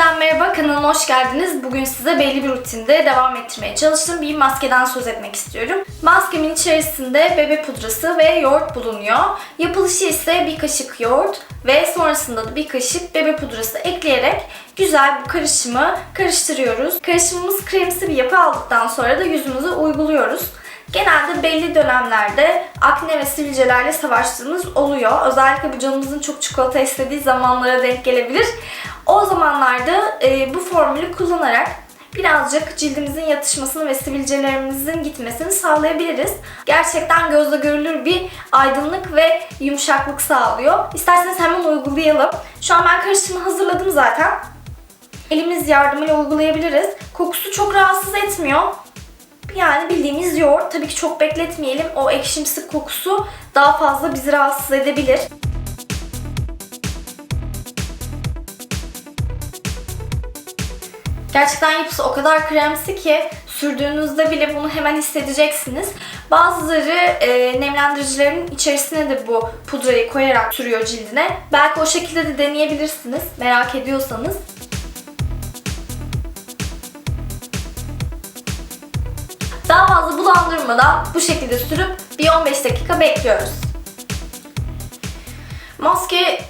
Yeniden merhaba, kanalıma hoş geldiniz. Bugün size belli bir rutinde devam ettirmeye çalıştığım bir maskeden söz etmek istiyorum. Maskemin içerisinde bebe pudrası ve yoğurt bulunuyor. Yapılışı ise bir kaşık yoğurt ve sonrasında da bir kaşık bebe pudrası ekleyerek güzel bu karışımı karıştırıyoruz. Karışımımız kremsi bir yapı aldıktan sonra da yüzümüze uyguluyoruz. Genelde belli dönemlerde akne ve sivilcelerle savaştığımız oluyor. Özellikle bu canımızın çok çikolata istediği zamanlara denk gelebilir. O zamanlarda e, bu formülü kullanarak birazcık cildimizin yatışmasını ve sivilcelerimizin gitmesini sağlayabiliriz. Gerçekten gözle görülür bir aydınlık ve yumuşaklık sağlıyor. İsterseniz hemen uygulayalım. Şu an ben karışımı hazırladım zaten. Elimiz yardımıyla uygulayabiliriz. Kokusu çok rahatsız etmiyor. Yani bildiğimiz yoğurt. Tabii ki çok bekletmeyelim. O ekşimsi kokusu daha fazla bizi rahatsız edebilir. Gerçekten yapısı o kadar kremsi ki sürdüğünüzde bile bunu hemen hissedeceksiniz. Bazıları e, nemlendiricilerin içerisine de bu pudrayı koyarak sürüyor cildine. Belki o şekilde de deneyebilirsiniz merak ediyorsanız. Daha fazla bulandırmadan bu şekilde sürüp bir 15 dakika bekliyoruz. Maske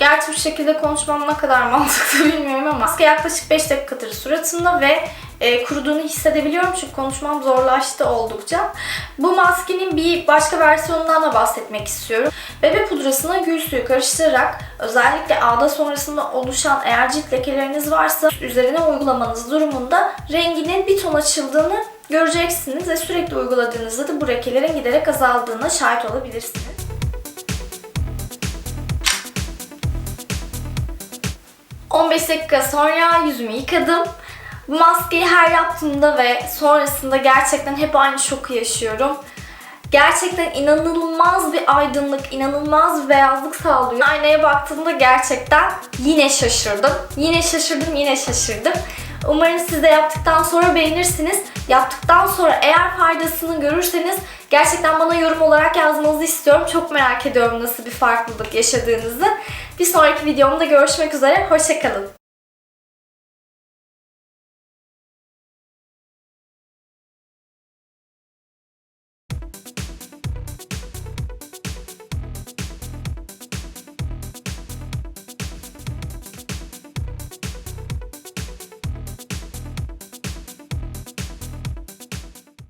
Gerçi bu şekilde konuşmam ne kadar mantıklı bilmiyorum ama maske yaklaşık 5 dakikadır suratımda ve e, kuruduğunu hissedebiliyorum çünkü konuşmam zorlaştı oldukça. Bu maskenin bir başka versiyonundan da bahsetmek istiyorum. Bebe pudrasına gül suyu karıştırarak özellikle ağda sonrasında oluşan eğer cilt lekeleriniz varsa üzerine uygulamanız durumunda renginin bir ton açıldığını göreceksiniz ve sürekli uyguladığınızda da bu lekelerin giderek azaldığına şahit olabilirsiniz. ...15 dakika sonra yüzümü yıkadım. Bu maskeyi her yaptığımda ve sonrasında gerçekten hep aynı şoku yaşıyorum. Gerçekten inanılmaz bir aydınlık, inanılmaz bir beyazlık sağlıyor. Aynaya baktığımda gerçekten yine şaşırdım. Yine şaşırdım, yine şaşırdım. Umarım siz de yaptıktan sonra beğenirsiniz. Yaptıktan sonra eğer faydasını görürseniz gerçekten bana yorum olarak yazmanızı istiyorum. Çok merak ediyorum nasıl bir farklılık yaşadığınızı. Bir sonraki videomda görüşmek üzere. Hoşçakalın.